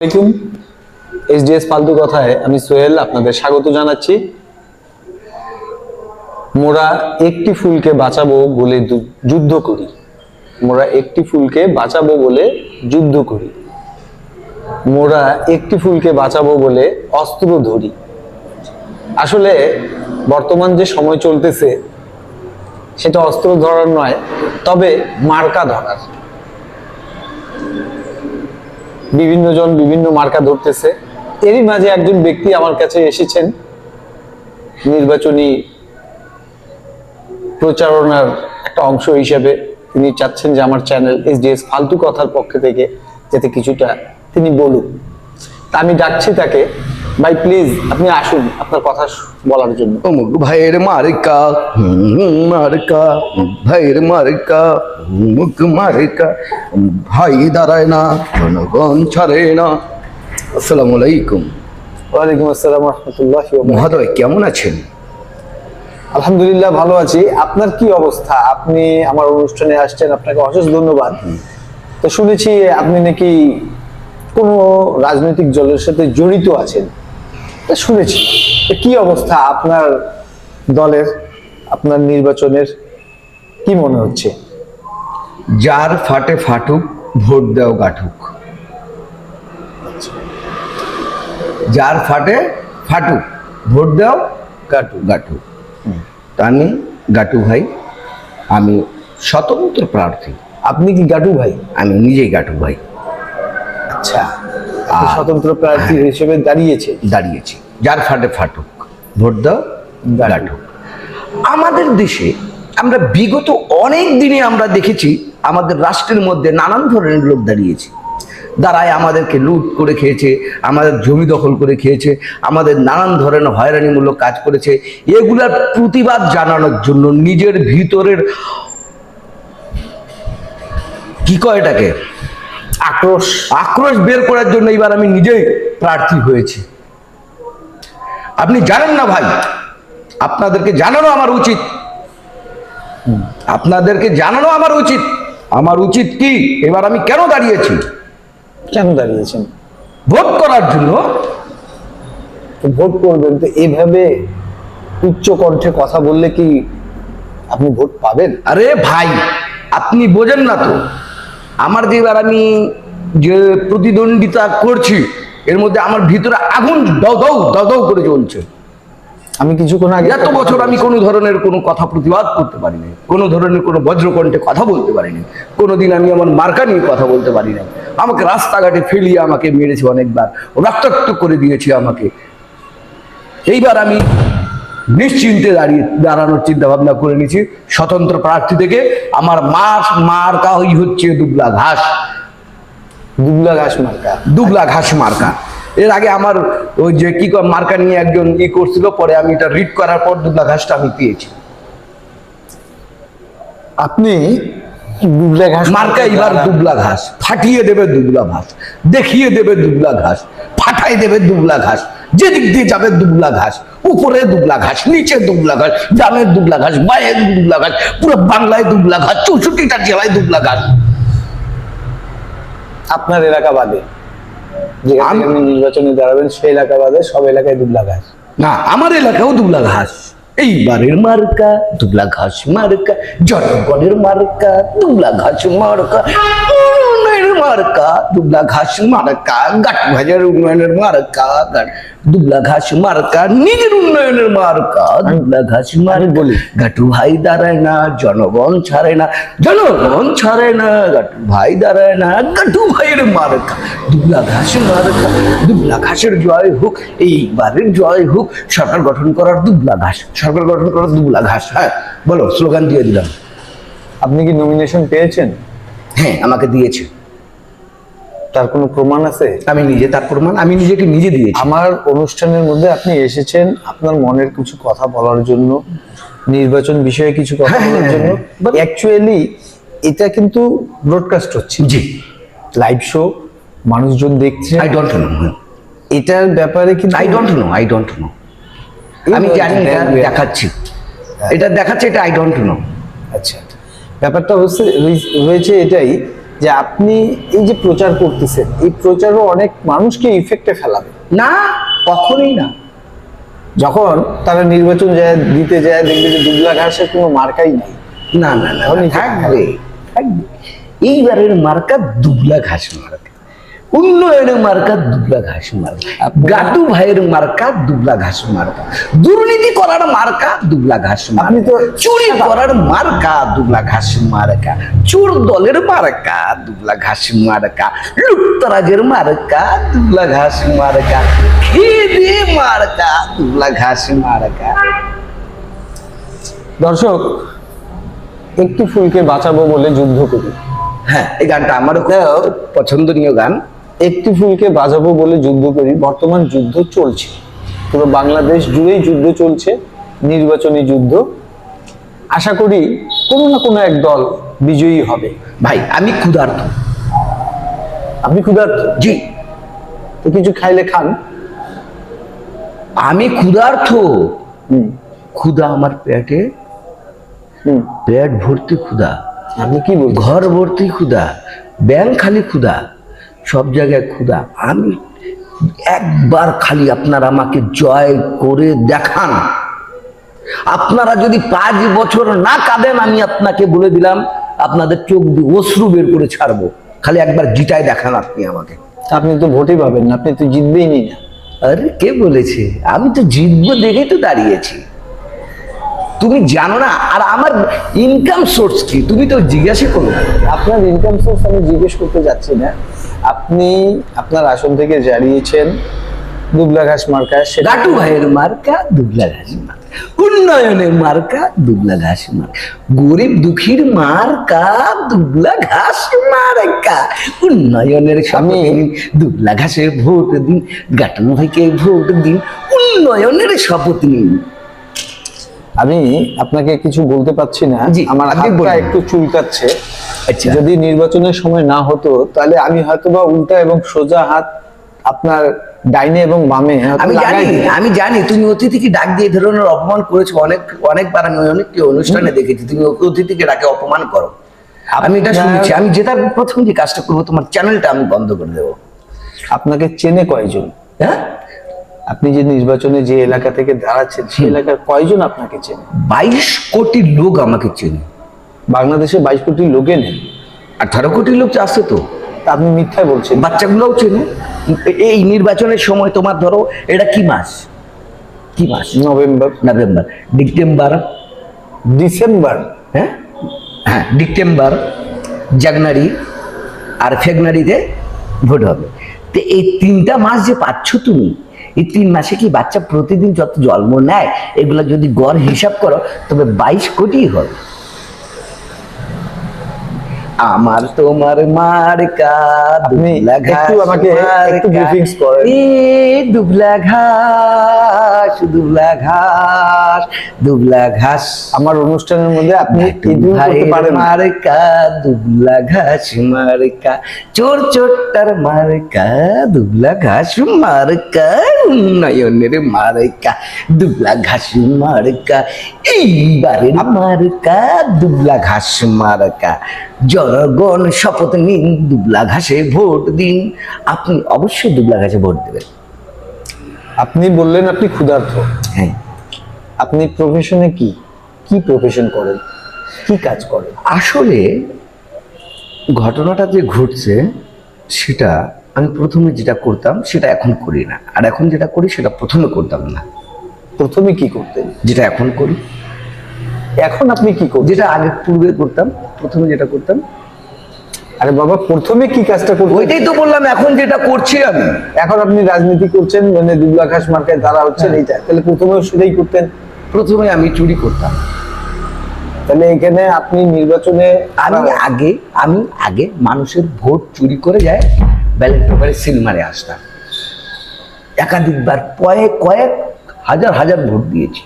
আসসালামাইকুম এইচডিএস ফালতু কথায় আমি সোহেল আপনাদের স্বাগত জানাচ্ছি। মোরা একটি ফুলকে বাঁচাবো বলে যুদ্ধ করি। মোরা একটি ফুলকে বাঁচাবো বলে যুদ্ধ করি। মোরা একটি ফুলকে বাঁচাবো বলে অস্ত্র ধরি। আসলে বর্তমান যে সময় চলতেছে, সেটা অস্ত্র ধরার নয়, তবে মার্কা ধরার। বিভিন্ন জন বিভিন্ন মার্কা ধরতেছে। এরই মাঝে একজন ব্যক্তি আমার কাছে এসেছেন। নির্বাচনী প্রচারণার একটা অংশ হিসেবে তিনি চাচ্ছেন যে আমার চ্যানেল এস এসডিএস ফালতু কথার পক্ষে থেকে যাতে কিছুটা তিনি বলুন তা আমি ডাকছি তাকে। ভাই প্লিজ আপনি আসুন আপনার কথা বলার জন্য। অমুক ভাইয়ের মার্কা মার্কা ভাইয়ের মার্কা অমুক মার্কা ভাই দাঁড়ায় না জনগণ ছাড়ে না। আসসালামু আলাইকুম। ওয়ালাইকুম আসসালাম রহমতুল্লাহ মহোদয় কেমন আছেন? আলহামদুলিল্লাহ ভালো আছি। আপনার কি অবস্থা? আপনি আমার অনুষ্ঠানে আসছেন আপনাকে অশেষ ধন্যবাদ। তো শুনেছি আপনি নাকি কোনো রাজনৈতিক দলের সাথে জড়িত আছেন। শুনেছি। কি অবস্থা আপনার দলের আপনার নির্বাচনের? কি মনে হচ্ছে? যার ফাটে ফাটুক ভোট দেও গাঠুক। যার ফাটে ফাটুক ভোট দাও গাটু গাটু তা আমি গাটু ভাই আমি স্বতন্ত্র প্রার্থী। আপনি কি গাটু ভাই? আমি নিজেই গাটু ভাই। আচ্ছা। স্বতন্ত্র প্রার্থী হিসেবে দাঁড়িয়েছে। দাঁড়িয়েছি। যার ফাটে ফাটুক ভোট দাও আমাদের দেশে আমরা বিগত অনেক দিনে আমরা দেখেছি আমাদের রাষ্ট্রের মধ্যে নানান ধরনের লোক দাঁড়িয়েছে। দাঁড়ায় আমাদেরকে লুট করে খেয়েছে আমাদের জমি দখল করে খেয়েছে আমাদের নানান ধরনের হয়রানিমূলক কাজ করেছে। এগুলার প্রতিবাদ জানানোর জন্য নিজের ভিতরের কি কয় এটাকে? আক্রোশ। আক্রোশ বের করার জন্য এবার আমি নিজেই প্রার্থী হয়েছি। আপনি জানেন না ভাই আপনাদেরকে জানানো আমার উচিত। আপনাদেরকে জানানো আমার উচিত। আমার উচিত কি? এবার আমি কেন দাঁড়িয়েছি? কেন দাঁড়িয়েছেন? ভোট করার জন্য। ভোট করবেন তো এভাবে উচ্চ কণ্ঠে কথা বললে কি আপনি ভোট পাবেন? আরে ভাই আপনি বোঝেন না তো। আমার যে এবার আমি যে প্রতিদ্বন্দ্বিতা করছি এর মধ্যে আমার ভিতরে আগুন দাও দাও করে চলছে আমি কিছুক্ষণ আগে এত বছর আমি কোনো ধরনের কোনো কথা প্রতিবাদ করতে পারিনি কোনো ধরনের কোনো বজ্রকণ্ঠে কথা বলতে পারিনি কোনোদিন আমি আমার মার্কা নিয়ে কথা বলতে পারি না আমাকে রাস্তাঘাটে ফেলিয়ে আমাকে মেরেছে অনেকবার রক্তাক্ত করে দিয়েছে আমাকে। এইবার আমি নিশ্চিন্তে দাঁড়িয়ে দাঁড়ানোর চিন্তা ভাবনা করে নিয়েছি। স্বতন্ত্র প্রার্থী থেকে আমার মাস মার্কা ওই হচ্ছে দুবলা ঘাস। দুবলা ঘাস মার্কা। দুবলা ঘাস মার্কা। এর আগে আমার ওই যে কি মার্কা নিয়ে একজন ই করছিল পরে আমি এটা রিড করার পর দুবলা ঘাসটা আমি পেয়েছি। আপনি দুবলা ঘাস মার্কা এবার দুবলা ঘাস। ফাটিয়ে দেবে দুবলা ঘাস। দেখিয়ে দেবে দুবলা ঘাস। ফাটাই দেবে দুবলা ঘাস। যেদিক দিয়ে যাবে দুবলা ঘাস। উপরে দুবলা ঘাস নিচে দুবলা ঘাস গ্রামের দুবলা ঘাস বাইরের দুবলা ঘাস পুরো বাংলায় দুবলা ঘাস চৌষট্টিটা জেলায় দুবলা ঘাস। আপনার এলাকা বাদে আপনি নির্বাচনে দাঁড়াবেন সেই এলাকা বাদে সব এলাকায় দুবলা ঘাস। না আমার এলাকাও দুবলা ঘাস। এইবারের মার্কা দুবলা ঘাস মার্কা জনগণের মার্কা দুবলা ঘাস মার্কা। মার্কা দুবলা ঘাস মার্কা গাট ভাজার উন্নয়নের মার্কা গাট- দুবলা ঘাস মার্কা নিজের উন্নয়নের মার্কা দুবলা ঘাস মার্কা বলি। গাটু ভাই দাঁড়ায় না জনগণ ছাড়ে না জনগণ ছাড়ে না গাটু ভাই দাঁড়ায় না গাটু ভাইয়ের মার্কা দুবলা ঘাস মার্কা দুবলা ঘাসের জয় হোক এইবারের জয় হোক সরকার গঠন করার দুবলা ঘাস সরকার গঠন করার দুবলা ঘাস হ্যাঁ বলো স্লোগান দিয়ে দিলাম। আপনি কি নমিনেশন পেয়েছেন? হ্যাঁ আমাকে দিয়েছে। তার কোনো প্রমাণ আছে? আমি নিজে তার প্রমাণ আমি নিজেকে নিজে দিয়েছি। আমার অনুষ্ঠানের মধ্যে আপনি এসেছেন আপনার মনের কিছু কথা বলার জন্য নির্বাচন বিষয়ে কিছু কথা হ্যাঁ, বলার হ্যাঁ, জন্য। হ্যাঁ। অ্যাকচুয়ালি এটা কিন্তু ব্রডকাস্ট হচ্ছে। জি। লাইভ শো মানুষজন দেখছে। আই ডোন্ট নো এটার ব্যাপারে কিন্তু I don't know I don't know আমি জানি এটা দেখাচ্ছি। এটা দেখাচ্ছে এটা আই ডোন্ট নো আচ্ছা ব্যাপারটা হচ্ছে হয়েছে এটাই। যে আপনি এই যে প্রচার করতেছেন এই প্রচারও অনেক মানুষকে ইফেক্টে ফেলাবে। না কখনোই না। যখন তারা নির্বাচন যায় দিতে যায় দেখবে যে দুবলা ঘাসের কোনো মার্কাই নাই। না না না থাকবে। থাকবে। এইবারের মার্কা দুবলা ঘাস মার্কা। উন্নয়নের মার্কা দুবলা ঘাস মার্কা। গাটু ভাইয়ের মার্কা দুবলা ঘাস মার্কা। দুর্নীতি করার মার্কা দুবলা ঘাস আপনি মার্কা তো চুরি করার মার্কা দুবলা ঘাস মার্কা। চোর দলের মার্কা দুবলা ঘাস মার্কা। লুপ্তরাজের মার্কা দুবলা ঘাস মার্কা। খেদে মার্কা দুবলা ঘাস মার্কা। দর্শক একটি ফুলকে বাঁচাবো বলে যুদ্ধ করি। হ্যাঁ এই গানটা আমারও খুব পছন্দনীয় গান। একটি ফুলকে বাজাবো বলে যুদ্ধ করি বর্তমান যুদ্ধ চলছে। পুরো বাংলাদেশ জুড়েই যুদ্ধ চলছে নির্বাচনী যুদ্ধ। আশা করি কোনো না কোনো এক দল বিজয়ী হবে। ভাই আমি ক্ষুধার্ত। আপনি ক্ষুধার্ত? জি। তো কিছু খাইলে খান। আমি ক্ষুধার্ত। ক্ষুধা আমার পেটে পেট ভর্তি ক্ষুধা। আপনি কি ঘর ভর্তি ক্ষুধা ব্যাংক খালি ক্ষুধা। সব জায়গায় ক্ষুধা। আমি একবার খালি আপনারা আমাকে জয় করে দেখান। আপনারা যদি পাঁচ বছর না কাঁদেন আমি আপনাকে বলে দিলাম আপনাদের চোখ দিয়ে অশ্রু বের করে ছাড়বো। খালি একবার জিটায় দেখান আপনি আমাকে। আপনি তো ভোটই পাবেন না আপনি তো জিতবেই নি না। আরে কে বলেছে? আমি তো জিতবো দেখেই তো দাঁড়িয়েছি। তুমি জানো না? আর আমার ইনকাম সোর্স কি? তুমি তো জিজ্ঞাসা করো। আপনার ইনকাম সোর্স আমি জিজ্ঞেস করতে যাচ্ছি না। আপনি আপনার আসন থেকে জানিয়েছেন দুবলা ঘাস মার্কা গাটু ভাইয়ের মার্কা দুবলা ঘাস মার্কা। উন্নয়নের মার্কা দুবলা ঘাস মার্কা। গরিব দুঃখীর মার্কা দুবলা ঘাস মার্কা। উন্নয়নের সামনে দুবলা ঘাসে ভোট দিন গাটু ভাইকে ভোট দিন। উন্নয়নের শপথ নিন। আমি আপনাকে কিছু বলতে পারছি না। আমার হাতটা একটু চুলকাচ্ছে। আচ্ছা। যদি নির্বাচনের সময় না হতো তাহলে আমি হয়তোবা উল্টা এবং সোজা হাত আপনার ডাইনে এবং বামে আমি জানি আমি জানি তুমি অতিথিকে ডাক দিয়ে ধরনের অপমান করেছ। অনেক অনেকবার আমি অনেক অনুষ্ঠানে দেখেছি তুমি অতিথিকে ডাকে অপমান করো। আমি এটা শুনেছি। আমি যেটা প্রথম যে কাজটা করব তোমার চ্যানেলটা আমি বন্ধ করে দেবো। আপনাকে চেনে কয়জন? হ্যাঁ? আপনি যে নির্বাচনে যে এলাকা থেকে দাঁড়াচ্ছেন সেই এলাকার কয়জন আপনাকে চেনে? বাইশ কোটি লোক আমাকে চেনে। বাংলাদেশে বাইশ কোটি লোকে নেন। আঠারো কোটি লোক আছে তো। তা আপনি মিথ্যা বলছেন। বাচ্চাগুলোও চেনে। এই নির্বাচনের সময় তোমার ধরো এটা কি মাস? কি মাস? নভেম্বর। নভেম্বর। ডিসেম্বর। ডিসেম্বর। হ্যাঁ? হ্যাঁ ডিসেম্বর জানুয়ারি আর ফেব্রুয়ারিতে ভোট হবে। তো এই তিনটা মাস যে পাচ্ছ তুমি এই তিন মাসে কি বাচ্চা প্রতিদিন যত জন্ম নেয়, এগুলো যদি গড় হিসাব করো, তবে বাইশ কোটি হবে। আমার তোমার মার্কা আপনি দুবলা একটু ঘাস আমাকে একটু মার্কা। করেন। দুবলা ঘাস দুবলা ঘাস দুবলা ঘাস আমার অনুষ্ঠানের মধ্যে আপনি ইঁদুর করতে পারেন। মার্কা দুবলা ঘাস মার্কা চোর চোরটার মার্কা দুবলা ঘাস মার্কা উন্নয়নের মার্কা দুবলা ঘাস মার্কা এইবারের মার্কা দুবলা ঘাস মার্কা জনগণ শপথ নিন দুবলা ঘাসে ভোট দিন। আপনি অবশ্যই দুবলা ঘাসে ভোট দেবেন। আপনি বললেন আপনি ক্ষুধার্ত। হ্যাঁ। আপনি প্রফেশনে কি? কি প্রফেশন করেন? কি কাজ করেন? আসলে ঘটনাটা যে ঘটছে সেটা আমি প্রথমে যেটা করতাম সেটা এখন করি না। আর এখন যেটা করি সেটা প্রথমে করতাম না। প্রথমে কি করতেন? যেটা এখন করি। এখন আপনি কি করছেন যেটা আগে পূর্বে করতাম প্রথমে যেটা করতাম আরে বাবা প্রথমে কি কাজটা করতেন ওইটাই তো বললাম এখন যেটা করছি আমি। এখন আপনি রাজনীতি করছেন মানে দুবলা ঘাস মার্কায় দাঁড়া হচ্ছেন। এইটা। তাহলে প্রথমে সেটাই করতেন? প্রথমে আমি চুরি করতাম। তাহলে এখানে আপনি নির্বাচনে আমি আগে আমি আগে মানুষের ভোট চুরি করে যায় ব্যালট পেপারে সিল মারে আসতাম। একাধিকবার কয়েক কয়েক হাজার হাজার ভোট দিয়েছি।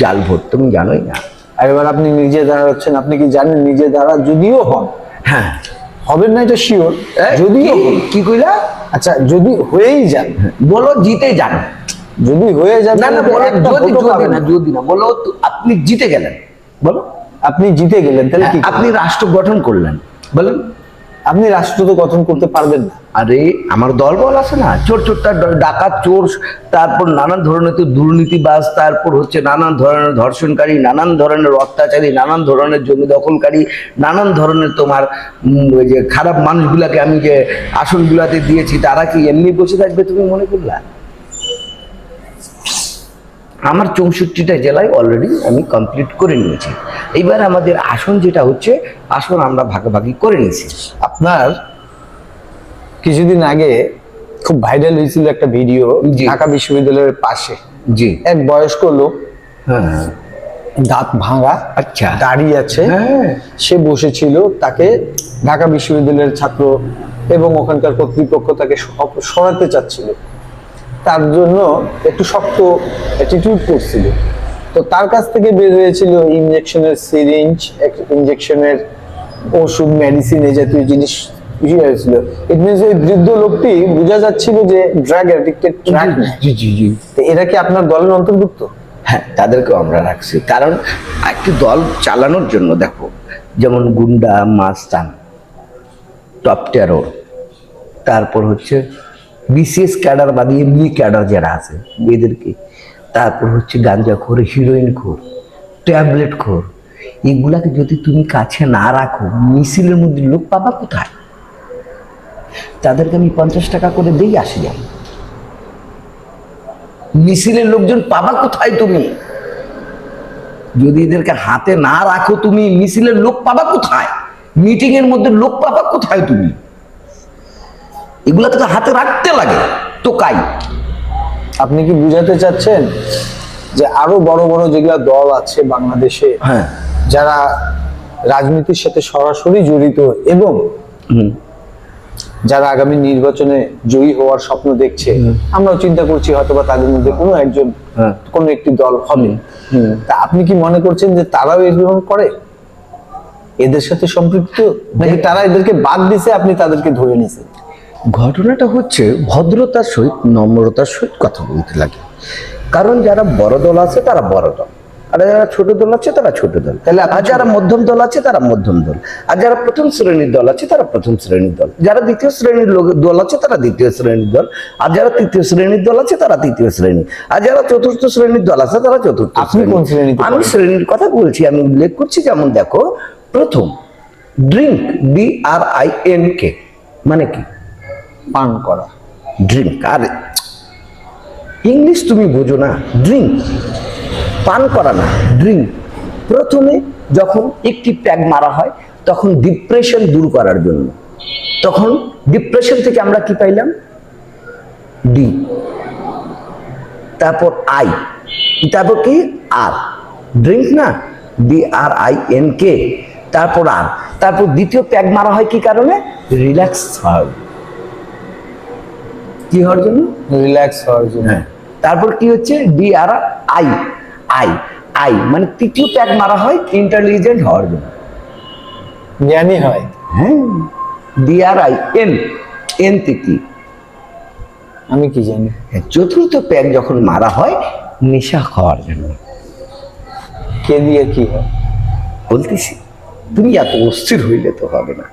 জাল ভোট তুমি জানোই না। আর এবার আপনি নিজে দাঁড়াচ্ছেন আপনি কি জানেন নিজে দাঁড়া? যদিও হন। হ্যাঁ। হবেন না এটা শিওর যদি কি- কইলা? আচ্ছা যদি হয়েই যান বলো জিতে যান। যদি হয়ে যান না না বলো যদি যদি না না। যদি না বলো আপনি জিতে গেলেন। বলো। আপনি জিতে গেলেন তাহলে কি আপনি রাষ্ট্র গঠন করলেন। বলেন। আপনি রাষ্ট্র তো গঠন করতে পারবেন না। আরে, আমার দল বল আছে না? চোর চোরটা ডাকাত, চোর, তারপর নানান ধরনের তো দুর্নীতিবাজ, তারপর হচ্ছে নানান ধরনের ধর্ষণকারী, নানান ধরনের অত্যাচারী, নানান ধরনের জমি দখলকারী, নানান ধরনের তোমার যে খারাপ মানুষগুলাকে আমি যে আসনগুলাতে দিয়েছি, তারা কি এমনি বসে থাকবে তুমি মনে করলা? আমার চৌষট্টিটা জেলায় অলরেডি আমি কমপ্লিট করে নিয়েছি। এইবার আমাদের আসন যেটা হচ্ছে আসন আমরা ভাগাভাগি করে নিয়েছি। আপনার কিছুদিন আগে খুব ভাইরাল হয়েছিল একটা ভিডিও। ঢাকা বিশ্ববিদ্যালয়ের পাশে। জি। এক বয়স্ক লোক হ্যাঁ। দাঁত ভাঙা আচ্ছা। দাঁড়িয়ে আছে। হ্যাঁ। সে বসেছিল তাকে ঢাকা বিশ্ববিদ্যালয়ের ছাত্র এবং ওখানকার কর্তৃপক্ষ তাকে সরাতে চাচ্ছিল। তার জন্য একটু শক্ত অ্যাটিটিউড করছিল। তো তার কাছ থেকে বের হয়েছিল ইনজেকশনের সিরিঞ্জ ইনজেকশনের ওষুধ মেডিসিন এই জাতীয় জিনিস বেশি হয়েছিল। ইট মিনস ওই বৃদ্ধ লোকটি বোঝা যাচ্ছিল যে ড্রাগ অ্যাডিক্টেড ড্রাগ জি জি জি এরা কি আপনার দলের অন্তর্ভুক্ত? হ্যাঁ তাদেরকেও আমরা রাখছি। কারণ একটি দল চালানোর জন্য দেখো যেমন গুন্ডা মাস্তান টপ টেরোর তারপর হচ্ছে বিসিএস ক্যাডার বাদে এমনি ক্যাডার যারা আছে এদেরকে তারপর হচ্ছে গাঞ্জা খোর হিরোইন খোর ট্যাবলেট খোর। এগুলাকে যদি তুমি কাছে না রাখো, মিছিলের মধ্যে লোক পাবা কোথায়? তাদেরকে আমি পঞ্চাশ টাকা করে দিই, আসি যাই মিছিলের লোকজন পাবা কোথায় তুমি? যদি এদেরকে হাতে না রাখো তুমি, মিছিলের লোক পাবা কোথায়? মিটিং এর মধ্যে লোক পাবা কোথায় তুমি? এগুলাকে তো হাতে রাখতে লাগে তো কাই আপনি কি বুঝাতে চাচ্ছেন যে আরও বড় বড় যেগুলা দল আছে বাংলাদেশে হ্যাঁ। যারা রাজনীতির সাথে সরাসরি জড়িত এবং যারা আগামী নির্বাচনে জয়ী হওয়ার স্বপ্ন দেখছে আমরাও চিন্তা করছি হয়তোবা তাদের মধ্যে কোনো একজন হ্যাঁ। কোনো একটি দল হবে। তা আপনি কি মনে করছেন যে তারাও এরকম করে? এদের সাথে সম্পৃক্ত? নাকি তারা এদেরকে বাদ দিছে আপনি তাদেরকে ধরে নিছেন? ঘটনাটা হচ্ছে ভদ্রতার সহিত নম্রতার সহিত কথা বলতে লাগে। কারণ যারা বড় দল আছে তারা বড় দল। আর যারা ছোট দল আছে তারা ছোট দল। তাহলে আর যারা মধ্যম দল আছে তারা মধ্যম দল। আর যারা প্রথম শ্রেণির দল আছে তারা প্রথম শ্রেণির দল। যারা দ্বিতীয় শ্রেণির লোক- দল আছে তারা দ্বিতীয় শ্রেণির দল। আর যারা তৃতীয় শ্রেণির দল আছে তারা তৃতীয় শ্রেণি। আর যারা চতুর্থ শ্রেণির দল আছে তারা চতুর্থ আপনি শ্রেণি। কোন শ্রেণীতে আমি শ্রেণির কথা বলছি আমি উল্লেখ করছি যেমন দেখো প্রথম drink D R I N K মানে কি? পান করা। ড্রিঙ্ক আর, ইংলিশ তুমি বোঝো না ড্রিঙ্ক পান করা না ড্রিঙ্ক প্রথমে যখন একটি প্যাগ মারা হয়, তখন ডিপ্রেশন দূর করার জন্য। তখন ডিপ্রেশন থেকে আমরা কি পাইলাম? ডি তারপর আই তারপর কি? আর ড্রিঙ্ক না? D R I N K তারপর আর তারপর দ্বিতীয় প্যাগ মারা হয় কি কারণে? রিল্যাক্স হয় কি হওয়ার জন্য? রিল্যাক্স হওয়ার জন্য। হ্যাঁ। তারপর কি হচ্ছে? D R I I I মানে তৃতীয় প্যাক মারা হয় ইন্টেলিজেন্ট হওয়ার জন্য। জ্ঞানী হয়। হ্যাঁ। D R I N N থেকে আমি কি জানি? চতুর্থ প্যাক যখন মারা হয় নেশা খাওয়ার জন্য। কে দিয়ে কি হয়? বলতেছি তুমি এত অস্থির হইলে তো হবে না।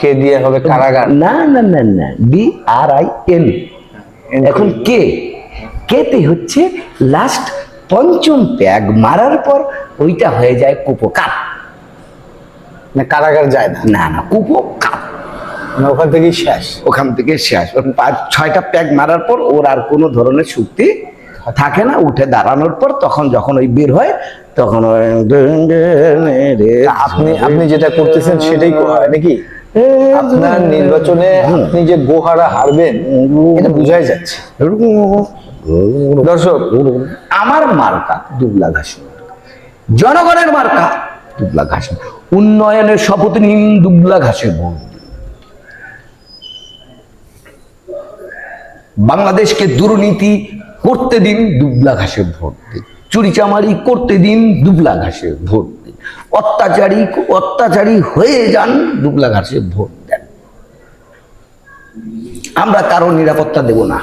কে দিয়ে হবে কারাগার? না না না না ডি আর আই এন এখন কে? কেতে হচ্ছে লাস্ট পঞ্চম প্যাগ মারার পর ওইটা হয়ে যায় কুপোকাপ না কারাগার যায় না। না না কুপোকাপ ওখান থেকেই শেষ। ওখান থেকে শেষ। পাঁচ ছয়টা প্যাগ মারার পর ওর আর কোনো ধরনের শক্তি থাকে না। উঠে দাঁড়ানোর পর তখন যখন ওই বের হয় তখন আপনি আপনি যেটা করতেছেন সেটাই হয় নাকি? আপনার নির্বাচনে আপনি যে গোহারা হারবেন এটা বোঝাই যাচ্ছে। দর্শক আমার মার্কা দুবলা ঘাস জনগণের মার্কা দুবলা ঘাস উন্নয়নের শপথ নিন দুবলা ঘাসে ভোট বাংলাদেশকে দুর্নীতি করতে দিন দুবলা ঘাসে ভোট। দিন চুরিচামারি করতে দিন দুবলা ঘাসে ভোট। অত্যাচারী অত্যাচারী হয়ে যান দুবলা ঘাসে ভোট দেন। আমরা কারও নিরাপত্তা দেব না।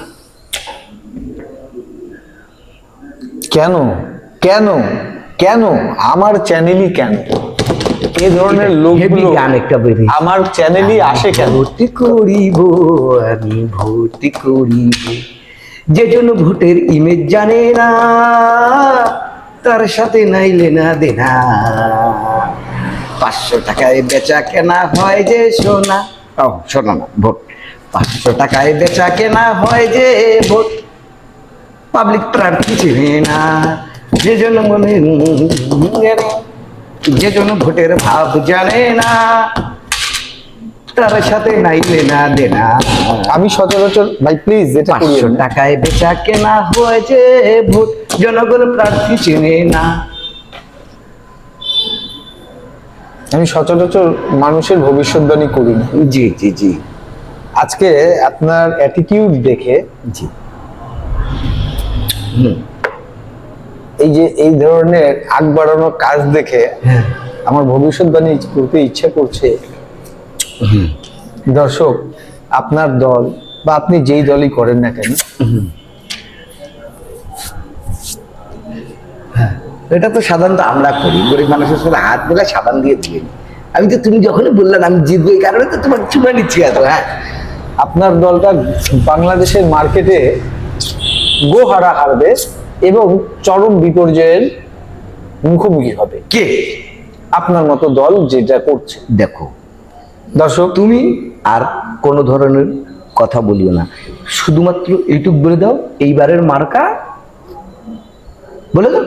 কেন? কেন? কেন? আমার চ্যানেলই কেন? এই ধরনের লোকগুলো গান একটা বেরিয়েছে আমার চ্যানেলই আসে কেন? ভর্তি করিব আমি ভর্তি করিব। যে জন্য ভোটের ইমেজ জানে না। তার সাথে নাইলে না দেনা পাঁচশো টাকায় বেচা কেনা হয় যে সোনা ও শোনো না ভোট পাঁচশো টাকায় বেচা কেনা হয় যে ভোট পাবলিক প্রার্থী চেনে না যে জন মনে যে জন ভোটের ভাব জানে না তার সাথে নাইলে না দেনা। আমি সচরাচর ভাই প্লিজ এটা পাঁচশো টাকায় বেচা কেনা হয়েছে ভোট জনগণ প্রার্থী চেনে না। আমি সচরাচর মানুষের ভবিষ্যৎবাণী করি না। জি জি জি। আজকে আপনার অ্যাটিটিউড দেখে জি। এই যে এই ধরনের আগ বাড়ানো কাজ দেখে হ্যাঁ। আমার ভবিষ্যৎবাণী করতে ইচ্ছে করছে। দর্শক আপনার দল বা আপনি যেই দলই করেন না কেন এটা তো সাধারণত আমরা করি। গরিব মানুষের সাথে হাত মেলা সাবান দিয়ে দিলেন আমি তো তুমি যখনই বললাম আমি জিতবো এই কারণে তো তোমার চুমা নিচ্ছি এত হ্যাঁ। আপনার দলটা বাংলাদেশের মার্কেটে গোহারা হারবে এবং চরম বিপর্যয়ের মুখোমুখি হবে। কে? আপনার মতো দল যেটা করছে। দেখো দর্শক তুমি আর কোনো ধরনের কথা বলিও না। শুধুমাত্র এইটুক বলে দাও এইবারের মার্কা বলে দাও।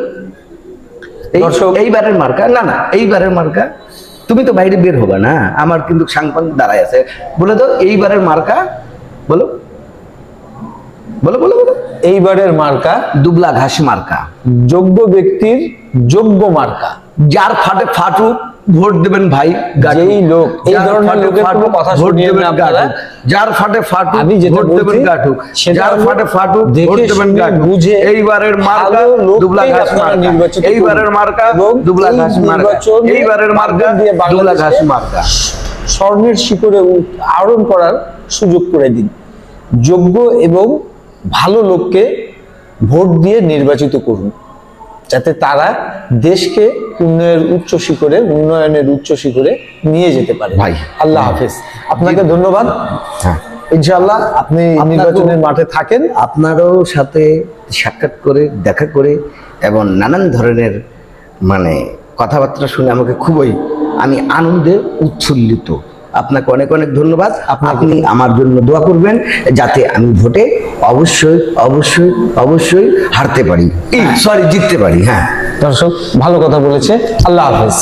দর্শক- এইবারের মার্কা? না না এইবারের মার্কা তুমি তো বাইরে বের হবে না। আমার কিন্তু সাংবাদিক দাঁড়ায় আছে। বলে দাও এইবারের মার্কা বলো। বলো বলো বলো। এইবারের মার্কা? দুবলা ঘাস মার্কা। যোগ্য ব্যক্তির যোগ্য মার্কা। যার ফাটে ফাটুক ভোট দেবেন ভাই। যেই লোক, এই ধরনের লোকের কোনো কথা দেবেন না আপনারা। যার ফাটে ফাটুক আমি যেটা ভোট দেবেন বলছি, গাটুক যার ফাটে ফাটুক ভোট দেবেন শুনে বুঝে এইবারের মার্কা দুবলা ঘাস মার্কা। এইবারের মার্কা দুবলা ঘাস মার্কা। এইবারের মার্কা দিয়ে দুবলা ঘাস মার্কা। স্বর্ণের শিখরে উ- আরোহণ করার সুযোগ করে দিন। যোগ্য এবং ভালো লোককে ভোট দিয়ে নির্বাচিত করুন। যাতে তারা দেশকে উন্নয়নের উচ্চ শিখরে উন্নয়নের উচ্চ শিখরে নিয়ে যেতে পারে। ভাই। আল্লাহ হাফেজ। আপনাকে ধন্যবাদ। হ্যাঁ। ইনশাআল্লাহ আপনি নির্বাচনের মাঠে থাকেন। আপনারও সাথে সাক্ষাৎ করে দেখা করে এবং নানান ধরনের মানে কথাবার্তা শুনে আমাকে খুবই আমি আনন্দে উচ্ছ্বলিত আপনাকে অনেক অনেক ধন্যবাদ। আপনি আমার জন্য দোয়া করবেন যাতে আমি ভোটে অবশ্যই অবশ্যই অবশ্যই হারতে পারি। সরি জিততে পারি হ্যাঁ। দর্শক, ভালো কথা বলেছে। আল্লাহ হাফেজ।